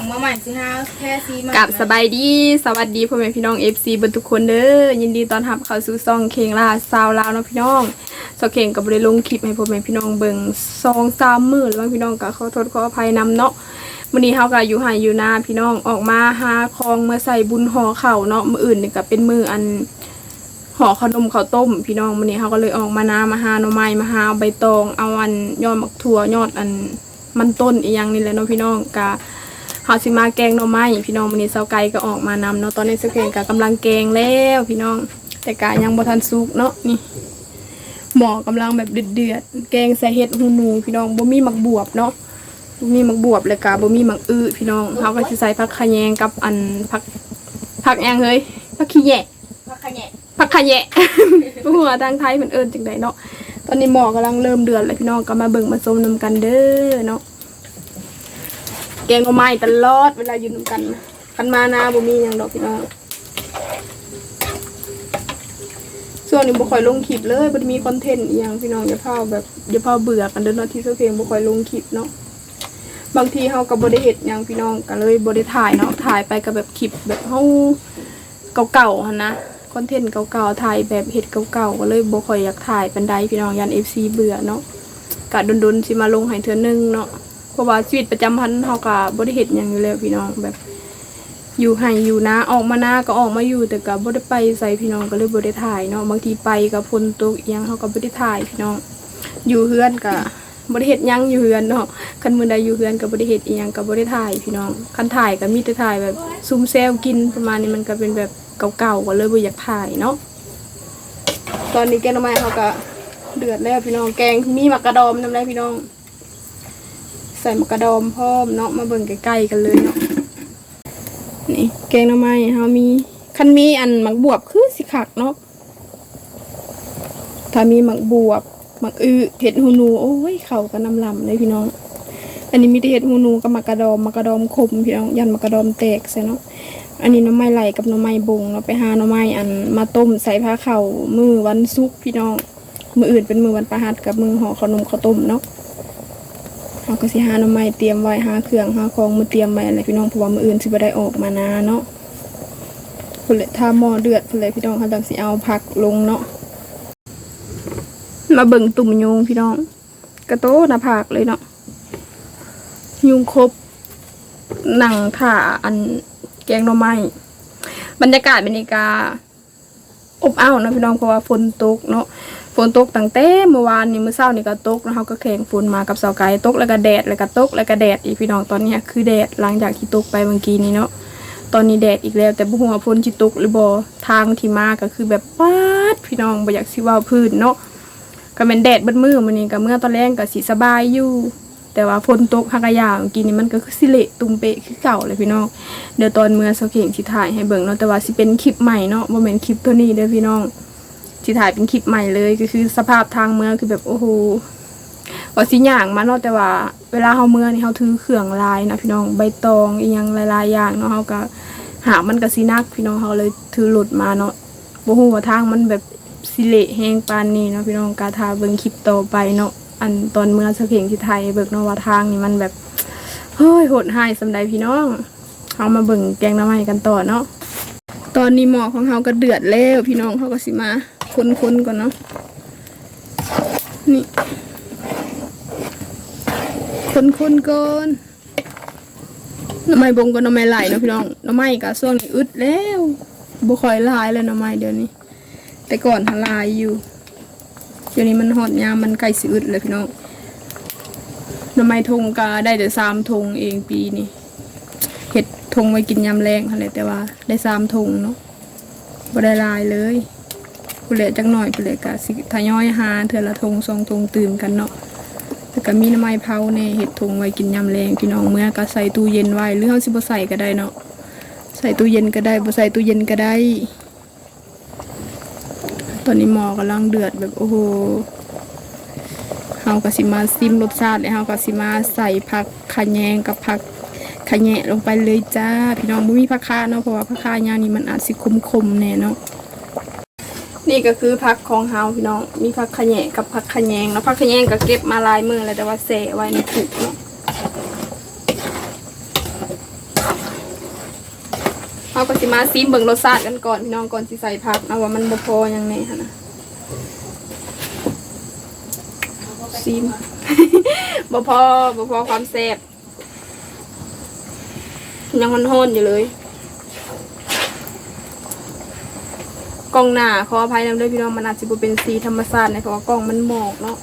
งมาใหม่สิฮะแค่ซีมากับสบายดีสวัสดีพ่อแม่พี่น้อง FC เบนทุกคนเด้อยินดีต้อนรับเข้าสู่ซองเคงลาซาวลาวเนาะพี่น้องซองเคงกับบริลงคลิปให้พ่อแม่พี่น้องเบิ่งซองสามมื้อแล้วพี่น้องก็ขอโทษขออภัยนำเนาะมื้อนี้เฮาก็อยู่ไห้อยู่นาพี่น้องออกมาหาของมาใส่บุญห่อข้าวเนาะมื้ออื่นนี่ก็เป็นมื้ออันห่อขนมข้าวต้ม พี่น้องมื้อนี้เฮาก็เลยออกมานามาหาหน่อไม้มาหาใบตองเอาอันยอดมักถั่วยอดอันมันต้นอีหยังนี่แหละเนาะพี่น้องก็ เฮาสิมาแกงหน่อไม้พี่น้องวันนี้เซาไก่ก็ออกมานำเนาะตอนนี้เซาเก่งก็กำลังแกงแล้วพี่น้อง แต่กายังบ่ทันสุกเนาะนี่หมอกำลังแบบเดือดๆแกงใส่เห็ดหูหนูพี่น้องบ่มีหมักบวบเนาะบ่มีหมักบวบเลยกะบ่มีหมักอื้อพี่น้องเฮาก็สิใส่ผักขะแยงกับอันผักผักหยังเฮ้ยผักขี้แยะพักขะแหน่ผักขะแยะหัวทางไทยมันเอิ้นจังไดเนาะตอนนี้หมอกำลังเริ่มเดือดแล้วพี่น้องก็มาเบิ่งมาชมนํกันเด้อเนาะ แกงหน่อไม้ตลอดเวลาอยู่นำกันคันมานาบ่มีหยังดอกพี่น้องช่วงนี้บ่ค่อยลงคลิปเลยบ่ได้มีคอนเทนต์อีหยังพี่น้องอย่าเผาแบบอย่าเผาเบื่อกันเด้อเนาะที่เซาเพลงบ่ค่อยลงคลิปเนาะบางทีเฮาก็บ่ได้เฮ็ดหยังพี่น้องก็เลยบ่ได้ถ่ายเนาะถ่ายไปก็แบบคลิปแบบเฮาเก่าๆหั่นนะคอนเทนต์เก่าๆถ่ายแบบเฮ็ดเก่าๆก็เลยบ่ค่อยอยากถ่ายปานใดพี่น้องยัน FC เบื่อเนาะก็ดนๆสิมาลงให้เทื่อนึงเนาะ ราะว่าชีวิตประจำวันเฮาก็บ่ได้เฮ็ดหยังอยู่แล้วพี่น้องแบบ อยู่ให้อยู่นะออกมาหน้าก็ออกมาอยู่แต่ก็บ่ได้ไปใส่พี่น้องก็เลยบ่ได้ถ่ายเนาะบางทีไปก็ฝนตกอีหยังเฮาก็บ่ได้ถ่ายพี่น้อง อยู่เฮือนก็บ่ได้เฮ็ดหยังอยู่เฮือนเนาะคันมื้อใดอยู่เฮือนก็บ่ได้เฮ็ดอีหยังก็บ่ได้ถ่ายพี่น้องคันถ่ายก็มีแต่ถ่ายแบบซุ่มแซวกินประมาณนี้มันก็เป็นแบบเก่าๆก็เลยบ่อยากถ่ายเนาะตอนนี้แกงหน่อไม้เฮาก็เดือดแล้วพี่น้องแกงมีหมักกระดอมนำได้พี่น้อง ใส่มะกระดอมพร้อมเนาะมาเบิ่งใกล้ๆกันเลยเนาะนี่แกงหน่อไม้เฮามีคันมีอันหมักบวบคือสิคักเนาะถ้ามีหมักบวบหมักอื้อเห็ดหูหนูโอ้ยเข้ากันน้ำลำเลยพี่น้อง อันนี้มีแต่เห็ดหูหนูกับหมักกระดอมหมักกระดอมขมพี่น้องยันหมักกระดอมแตกใส่เนาะอันนี้น่อไม้ไหลกับน่อไม้บงเราไปหาน่อไม้อันมาต้มใส่ผ้าเข่ามือวันศุกพี่น้องมืออื่นเป็นมือวันประหัสกับมือห่อขนมข้าวต้มเนาะ เราก็สิหาหน่อไม้เตรียมไว้หาเครื่องหาของมาเตรียมไว้อะไรพี่น้องเพราะว่ามืออื่นสิบ่ได้ออกมานาเนาะพุ่นแหละถ้าหม้อเดือดพุ่นแหละพี่น้องเขาจังสิเอาผักลงเนาะมาเบิ่งตุ่มยุงพี่น้อง กระโตหน้าผากเลยเนาะยุงครบหนังถ่าอันแกงหน่อไม้บรรยากาศบรรยากาศอบอ้าวนะพี่น้องเพราะว่าฝนตกเนาะ ฝนตกตั้งแต่เมื่อวานนี่มื้อเช้านี่ก็ตกแล้วเขาก็แข่งฝนมากับเสาไก่ตกแล้วก็แดดแล้วก็ตกแล้วก็แดดอีกพี่น้องตอนนี้คือแดดหลังจากที่ตกไปเมื่อกี้นี้เนาะตอนนี้แดดอีกแล้ว แต่บ่ฮู้ว่าฝนสิตกหรือบ่ทางที่มาก็คือแบบปาดพี่น้องบ่อยากสิเว้าพื้นเนาะก็แม่นแดดเบิดมือมื้อนี้ก็เมื่อตอนแรกก็สิสบายอยู่แต่ว่าฝนตกฮักกะยาเมื่อกี้นี้มันก็คือสิเละตุ่มเปะคือเก่าเลยพี่น้องเดี๋ยวตอนเมื่อเสาเข่งสิถ่ายให้เบิ่งเนาะแต่ว่าสิเป็นคลิปใหม่เนาะบ่แม่นคลิปตัวนี้เด้อพี่น้อง ที่ถ่ายเป็นคลิปใหม่เลยก็คือสภาพทางเมืองคือแบบโอ้โหว่าสิอย่างมาเนาะแต่ว่า เวลาเฮาเมืองนี่เฮาถือเครื่องลายนะพี่น้องใบตองอีหยังหลายๆอย่างเนาะเฮาก็หามันก็สินักพี่น้องเฮาเลยถือรถมาเนาะบ่ฮู้ว่าทางมันแบบสิเละแฮงปานนี้เนาะพี่น้องกาทาเบิ่งคลิปต่อไปเนาะอันตอนเมืองสะเพงที่ไทยเบิกเนาะว่าทางนี่มันแบบเฮ้ยโหดหายสำใดพี่น้องเฮามาเบิ่งแกงน้ำใหม่กันต่อเนาะตอนนี้หมอของเฮาก็เดือดแล้วพี่น้องเขาก็สิมา คนๆก่อนเนาะนี่คนๆก่อนน้ำไม้บงกับน้ำไม้ไหลเนาะพี่น้องน้ำไม้ก็ช่วงนี้อึดแล้วบ่ค่อยลายเลยน้ำไม้เดี๋ยวนี้ แต่ก่อนหาหลายอยู่ เดี๋ยวนี้มันฮอดยามมันใกล้สิอึดเลยพี่น้องน้ำไม้ทงก็ได้แต่สามทงเองปีนี้เห็ดทงไว้กินยำแรงอะไรแต่ว่า ได้สามทงเนาะบ่ได้ลายเลย ผู้เหลือจักหน่อยผู้เหลือกะสิทยอยหาเทื่อละทงสองทงตื่มกันเนาะแล้วก็มีน้ำไม้เผาแน่เห็ดทงไว้กินยำแรงพี่น้องเมื่อก็ใส่ตู้เย็นไว้หรือเฮาสิบ่ใส่ก็ได้เนาะใส่ตู้เย็นก็ได้บ่ใส่ตู้เย็นก็ได้ ตอนนี้หมอกำลังเดือดแบบโอ้โหเฮาก็สิมาซิมรสชาติแล้วเฮาก็สิมาใส่ผักขะแยงกับผักขะแยะลงไปเลยจ้า พี่น้องบ่มีผักคาเนาะเพราะว่าผักคายานี่มันอาจสิคมๆแน่เนาะ นี่ก็คือผักของเฮาพี่น้อง มีผักขะแยะกับผักขะแยงแล้วผักขะแยงก็เก็บมาลายมือแล้วแต่ว่าแช่ไว้ในถุงเนาะเราก็สิมาซีมเบิ่งรสชาติกันก่อนพี่น้องก่อนสิใส่ผักเอาว่ามันบ่พอยังไงฮะนะซีมบ่พอบ่พอความแซ่บยังมันห้นอยู่เลย กล้องหน้าขออภัยนำด้วยพี่น้องมันอาจจะบ่เป็นสีธรรมชาตินะเพราะว่ากล้องมันหมอกเนาะ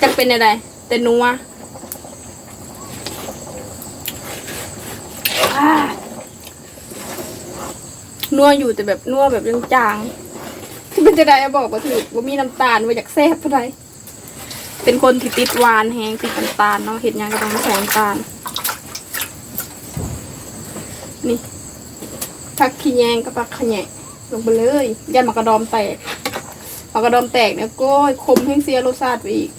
จะเป็นอะไรแต่นัวนัวอยู่แต่แบบนัวแบบยังจางๆเป็นจะได้บอกว่าถือว่ามีน้ำตาลว่าอยากแซ่บเท่าไหร่ เป็นคนที่ติดหวานแห้งติดน้ำตาลเนาะเห็ดหยังก็ต้องใส่น้ำตาล นี่ผักขี้แยงกับผักขะแหยะลงไปเลยยันมากระดอมแตกมากระดอมแตกเนี่ยก็คมแห้งเสียรสชาติไปอีก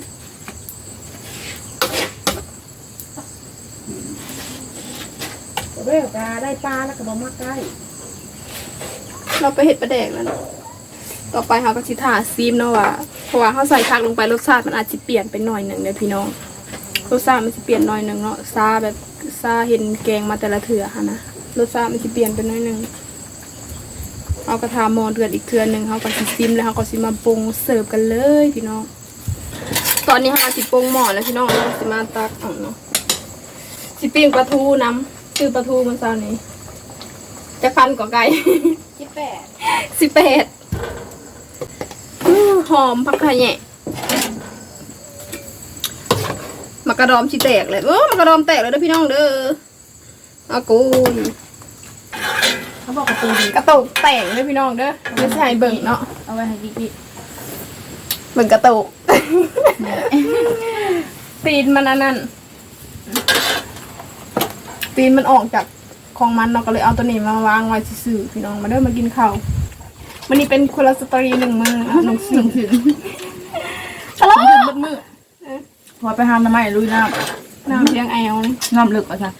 เรียกกาได้ปลาแล้วก็บอกมาใกล้เราไปเห็ดประแดกแล้วเนาะต่อไปเราก็สิถาซีมเนาะว่า เพราะว่าเขาใส่ผักลงไปรสชาติมันอาจจะเปลี่ยนไปหน่อยหนึ่งเลยพี่น้องรสชาติมันจะเปลี่ยนหน่อยหนึ่งเนาะซาแบบซาเห็นแกงมาแต่ละเถื่อค่ะนะรสชาติมันจะเปลี่ยนไปหน่อยหนึ่งเอากระทามอนเดือดอีกเถื่อหนึ่งเขาก็สิซิมแล้วเขาก็สิมาปรุงเสิร์ฟกันเลยพี่น้อง ตอนนี้เขาก็สิปรุงหม้อแล้วพี่น้องเราก็สิมาตักเอาเนาะสิปิ้งปลาทูน้ำชื่อปลาทูมันเช้านี้จะพันกว่าไก่ที่แปดสิบแปดอื้อ หอมผักขะแหยะมากระดอมชิแตกเลยเออมากระดอมแตกเลยเด้อพี่น้องเด้ออากูยเขาบอกกระตูดีกระตุกแตกเลยพี่น้องเด้อไม่ใช่เบิ่งเนาะเอาไว้ให้กิ๊กเบิ่งกระตุกตีนมันอันนั้นตีนมันออกจากของมันเนาะก็เลยเอาตัวนี้มาวางไว้ซื่อๆพี่น้องมาเด้อมากินข้าว วันนี้เป็นคนละสตอรี่หนึ่งมือหนึ่งสิ่งถึงๆมันถึงมืดๆพอไปหาน้ำไม้ลุยน้ำน้ำเลี้ยงแอลนี่ำน้ำลึกอะจ้ะ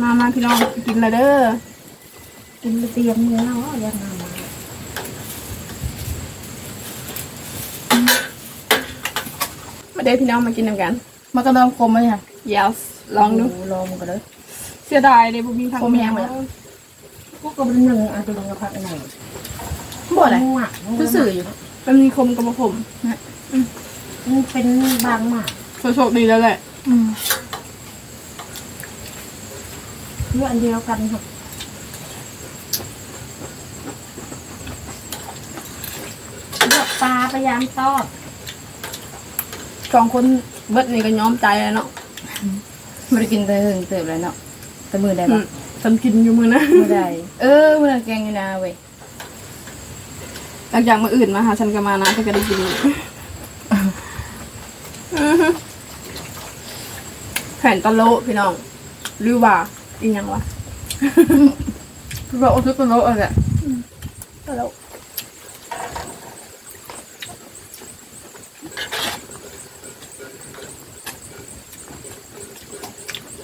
มามาพี่น้องกินลยเด้อกินเตรียมมือแล้วยังน้ำมามาเด้อพี่น้องมากินนำกันมันก็ต้องคมไหมเนี่ยาวลองดูลองมันเลยเสียดายเลยบุมีทางคมยังเลยพวกก็เป็นหนึ่งอันตัวนึงก็พักอันไหน บ่อะไรคือสื่ออยู่มันมีคมกับผมมันเป็นบางหมากโชคดีแล้วแหละเพื่ออันเดียวกันครับเลือกปลาพยายามทอดสองคนเบิดนี่ก็ย้อมใจแล้วเนาะไม่ได้กินแต่หึงเติบเลยเนาะแต่มือได้อืปะมฉันกินอยู่มือนะมือได้ เออมือแกงอยู่นะเว้ย หลังจากมาอื่นมาหาฉันก็มานะฉันก็ได้กินอีกอื้อหือแผ่นตะโลพี่น้องหรือว่าอีกยังวะคือว่าโอ้ทุกคนรู้เออแหละตะโล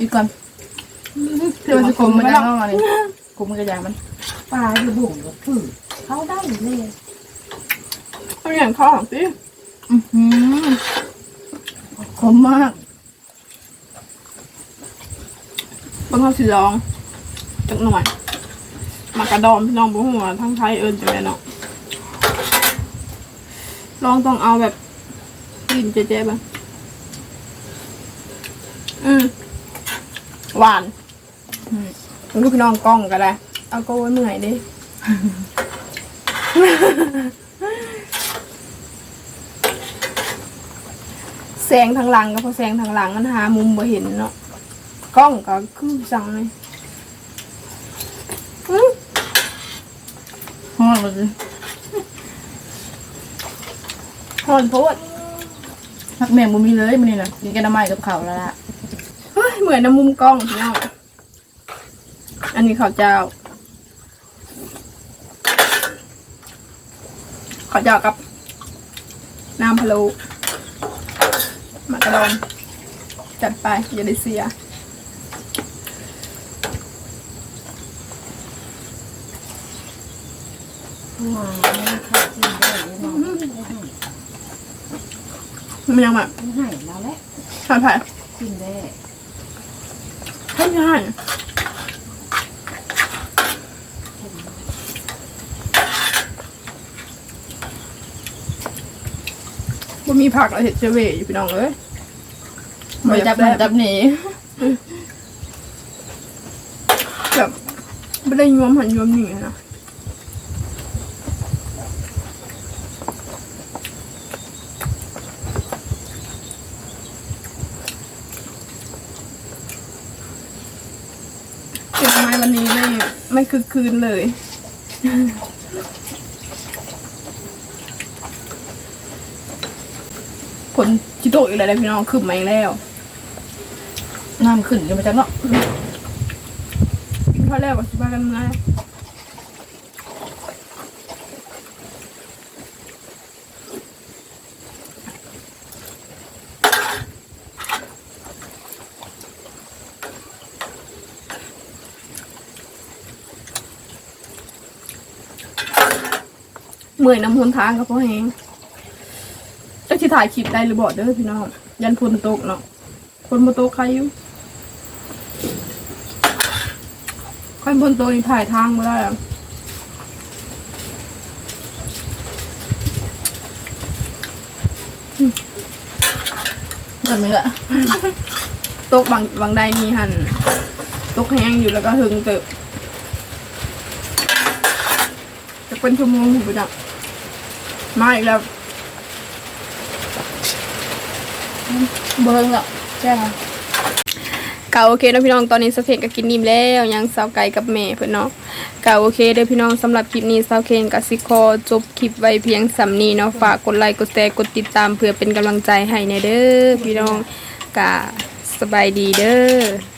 อีกก่อนเดี๋ยวมันจะคมมันจะงอเลยคมมันกระยางมันปลาอยู่บุ่งก็คือเขาได้เลย เอาอย่างข้าวหอมสิอือหือคมมากบนข้าวสีรองจักหน่อย มากระดอมพี่น้องบุหัวาทั้งไทยเอิญจังเลยเนาะลองต้องเอาแบบกินเจ๊ๆบ้างอืมหวานอืมมันก็พี่น้องกล้องก็ได้ เอาก็ไว้เมื่อยดิ แส งทางหลังก็เพราะแสงทางหลังมันหามุมบ่เห็นเนาะกล้องก็คือสั่งเลยอื้อห้องเลยหอนโพดพักแม่งบ่มีเลยมันนี่นะกินแกน้ำไม้กับเขาวแล้วล่ะเฮ้ยเหมือนในมุมกล้องพี่น้องอันนี้ข้าวเจ้าข้าวเจ้ากับน้ำพะโล้มากระ ดองจัดไปอย่าได้เสียหมาเนี่ยค่ะกินได้เลยเนาะมันยังแบบมันให้เราแหละทานไผ่กินได้ไม่ใช่บ่มีผักเราเห็ดเจเวอยู่พี่น้องเอ้ย มาจับนั่นจับนี่แบบไม่ได้ยวมหันยวมหนีนะเก็บไม้วันนี้ไม่ไม่คือคืนเลยผลจิโตะอีกแล้วนะพี่น้องคืบมาอีกแล้ว น้ำขึ้นจะมาจับเนาะเท่าแรกว่าสิบากันเมื่อเมื่อยน้ำหนทางกับพ่อแหงเจ้าที่ถ่ายคลิปได้หรือบอกเด้อพี่น้อง ยันฝนตกเนาะฝนมาตกใครอยู่ ค่อยบนตัวนี้ถ่ายทางมาได้อะมันไม่ละตกบางบางใดมีหันตกแห้งอยู่แล้วก็หึงเติบจะเป็นชั่วโมงอยู่จังมาอีกแล้วเบิ้งละแจ้งอะเก่าโอเคเนะพี่น้องตอนนี้สาเคนก็กินนิ่มแล้วยังสาวไก่กับแม่เพื่อนเนาะก่าโอเคเด้อพี่น้องสำหรับคลิปนี้สาวเคนกับซิคอจบคลิปไว้เพียงสำนีเนาะฝากกดไลค์กดแชร์กดติดตามเพื่อเป็นกำลังใจให้ในเด้อพี่น้องกะสบายดีเด้อ